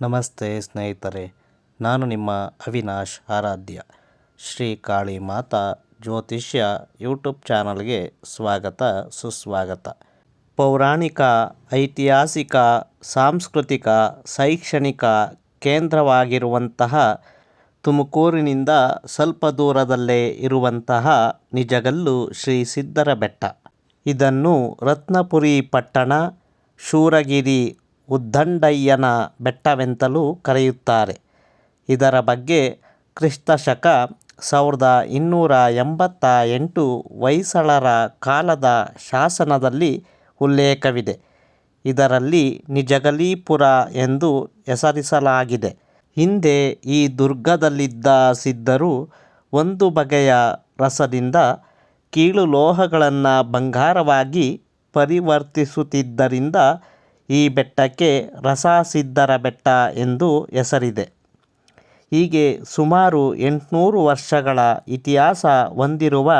ನಮಸ್ತೆ ಸ್ನೇಹಿತರೆ, ನಾನು ನಿಮ್ಮ ಅವಿನಾಶ್ ಆರಾಧ್ಯ. ಶ್ರೀ ಕಾಳಿ ಮಾತಾ ಜ್ಯೋತಿಷ್ಯ ಯೂಟ್ಯೂಬ್ ಚಾನಲ್ಗೆ ಸ್ವಾಗತ, ಸುಸ್ವಾಗತ. ಪೌರಾಣಿಕ, ಐತಿಹಾಸಿಕ, ಸಾಂಸ್ಕೃತಿಕ, ಶೈಕ್ಷಣಿಕ ಕೇಂದ್ರವಾಗಿರುವಂತಹ ತುಮಕೂರಿನಿಂದ ಸ್ವಲ್ಪ ದೂರದಲ್ಲೇ ಇರುವಂತಹ ನಿಜಗಲ್ಲು ಶ್ರೀ ಸಿದ್ದರ ಬೆಟ್ಟ ಇದನ್ನು ರತ್ನಪುರಿ ಪಟ್ಟಣ, ಶೂರಗಿರಿ ಉದ್ದಂಡಯ್ಯನ ಬೆಟ್ಟವೆಂತಲೂ ಕರೆಯುತ್ತಾರೆ. ಇದರ ಬಗ್ಗೆ ಕ್ರಿಸ್ತ ಶಕ ಸಾವಿರದ ಇನ್ನೂರ ಎಂಬತ್ತ ಎಂಟು ಹೊಯ್ಸಳರ ಕಾಲದ ಶಾಸನದಲ್ಲಿ ಉಲ್ಲೇಖವಿದೆ. ಇದರಲ್ಲಿ ನಿಜಗಲೀಪುರ ಎಂದು ಹೆಸರಿಸಲಾಗಿದೆ. ಹಿಂದೆ ಈ ದುರ್ಗದಲ್ಲಿದ್ದ ಸಿದ್ಧರು ಒಂದು ಬಗೆಯ ರಸದಿಂದ ಕೀಳು ಲೋಹಗಳನ್ನು ಬಂಗಾರವಾಗಿ ಪರಿವರ್ತಿಸುತ್ತಿದ್ದರಿಂದ ಈ ಬೆಟ್ಟಕ್ಕೆ ರಸಸಿದ್ಧರ ಬೆಟ್ಟ ಎಂದು ಹೆಸರಿದೆ. ಹೀಗೆ ಸುಮಾರು ಎಂಟುನೂರು ವರ್ಷಗಳ ಇತಿಹಾಸ ಹೊಂದಿರುವ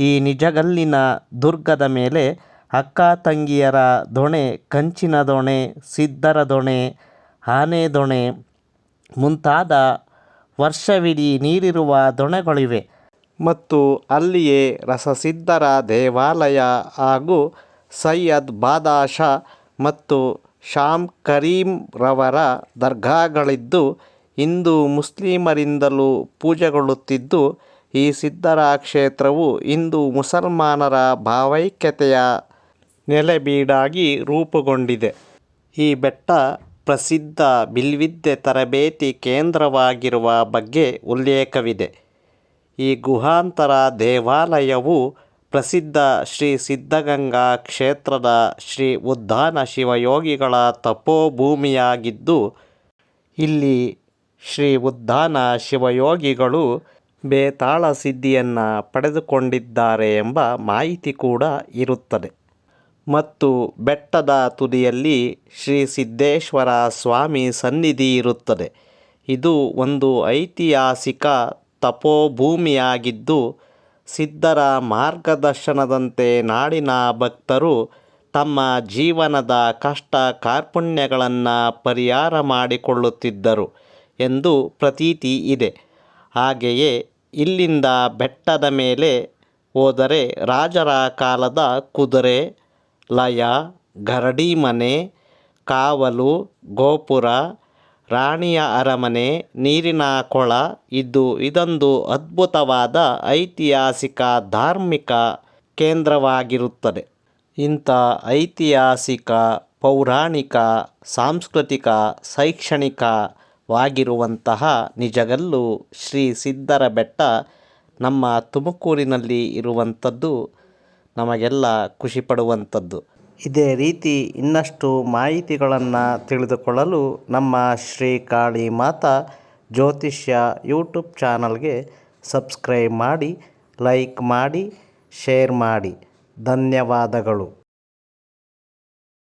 ಈ ನಿಜಗಲ್ಲಿನ ದುರ್ಗದ ಮೇಲೆ ಅಕ್ಕ ತಂಗಿಯರ ದೊಣೆ, ಕಂಚಿನ ದೊಣೆ, ಸಿದ್ಧರ ದೊಣೆ, ಆನೆ ದೊಣೆ ಮುಂತಾದ ವರ್ಷವಿಡೀ ನೀರಿರುವ ದೊಣೆಗಳಿವೆ. ಮತ್ತು ಅಲ್ಲಿಯೇ ರಸಸಿದ್ಧರ ದೇವಾಲಯ ಹಾಗೂ ಸೈಯದ್ ಬಾದಶಾ ಮತ್ತು ಶಾಮ್ ಕರೀಂರವರ ದರ್ಗಾಗಳಿದ್ದು, ಹಿಂದೂ ಮುಸ್ಲಿಮರಿಂದಲೂ ಪೂಜೆಗೊಳ್ಳುತ್ತಿದ್ದು, ಈ ಸಿದ್ಧರ ಕ್ಷೇತ್ರವು ಹಿಂದೂ ಮುಸಲ್ಮಾನರ ಭಾವೈಕ್ಯತೆಯ ನೆಲೆಬೀಡಾಗಿ ರೂಪುಗೊಂಡಿದೆ. ಈ ಬೆಟ್ಟ ಪ್ರಸಿದ್ಧ ಬಿಲ್ವಿದ್ಯೆ ತರಬೇತಿ ಕೇಂದ್ರವಾಗಿರುವ ಬಗ್ಗೆ ಉಲ್ಲೇಖವಿದೆ. ಈ ಗುಹಾಂತರ ದೇವಾಲಯವು ಪ್ರಸಿದ್ಧ ಶ್ರೀ ಸಿದ್ಧಗಂಗಾ ಕ್ಷೇತ್ರದ ಶ್ರೀ ಉದ್ಧಾನ ಶಿವಯೋಗಿಗಳ ತಪೋಭೂಮಿಯಾಗಿದ್ದು, ಇಲ್ಲಿ ಶ್ರೀ ಉದ್ಧಾನ ಶಿವಯೋಗಿಗಳು ಬೇತಾಳ ಸಿದ್ಧಿಯನ್ನು ಪಡೆದುಕೊಂಡಿದ್ದಾರೆ ಎಂಬ ಮಾಹಿತಿ ಕೂಡ ಇರುತ್ತದೆ. ಮತ್ತು ಬೆಟ್ಟದ ತುದಿಯಲ್ಲಿ ಶ್ರೀ ಸಿದ್ದೇಶ್ವರ ಸ್ವಾಮಿ ಸನ್ನಿಧಿ ಇರುತ್ತದೆ. ಇದು ಒಂದು ಐತಿಹಾಸಿಕ ತಪೋಭೂಮಿಯಾಗಿದ್ದು ಸಿದ್ಧರ ಮಾರ್ಗದರ್ಶನದಂತೆ ನಾಡಿನ ಭಕ್ತರು ತಮ್ಮ ಜೀವನದ ಕಷ್ಟ ಕಾರ್ಪಣ್ಯಗಳನ್ನು ಪರಿಹಾರ ಮಾಡಿಕೊಳ್ಳುತ್ತಿದ್ದರು ಎಂದು ಪ್ರತೀತಿ ಇದೆ. ಹಾಗೆಯೇ ಇಲ್ಲಿಂದ ಬೆಟ್ಟದ ಮೇಲೆ ಹೋದರೆ ರಾಜರ ಕಾಲದ ಕುದುರೆ, ಲಯ, ಗರಡಿ ಮನೆ, ಕಾವಲು, ಗೋಪುರ ರಾಣಿಯ ಅರಮನೆ, ನೀರಿನ ಕೊಳ ಇದ್ದು ಇದೊಂದು ಅದ್ಭುತವಾದ ಐತಿಹಾಸಿಕ ಧಾರ್ಮಿಕ ಕೇಂದ್ರವಾಗಿರುತ್ತದೆ. ಇಂಥ ಐತಿಹಾಸಿಕ, ಪೌರಾಣಿಕ, ಸಾಂಸ್ಕೃತಿಕ, ಶೈಕ್ಷಣಿಕವಾಗಿರುವಂತಹ ನಿಜಗಲ್ಲು ಶ್ರೀ ಸಿದ್ಧರ ಬೆಟ್ಟ ನಮ್ಮ ತುಮಕೂರಿನಲ್ಲಿ ಇರುವಂಥದ್ದು ನಮಗೆಲ್ಲ ಖುಷಿಪಡುವಂಥದ್ದು ಇದೇ ರೀತಿ ಇನ್ನಷ್ಟು ಮಾಹಿತಿಗಳನ್ನು ತಿಳಿದುಕೊಳ್ಳಲು ನಮ್ಮ ಶ್ರೀ ಕಾಳಿ ಮಾತಾ ಜ್ಯೋತಿಷ್ಯ ಯೂಟ್ಯೂಬ್ ಚಾನಲ್ಗೆ ಸಬ್ಸ್ಕ್ರೈಬ್ ಮಾಡಿ, ಲೈಕ್ ಮಾಡಿ, ಶೇರ್ ಮಾಡಿ. ಧನ್ಯವಾದಗಳು.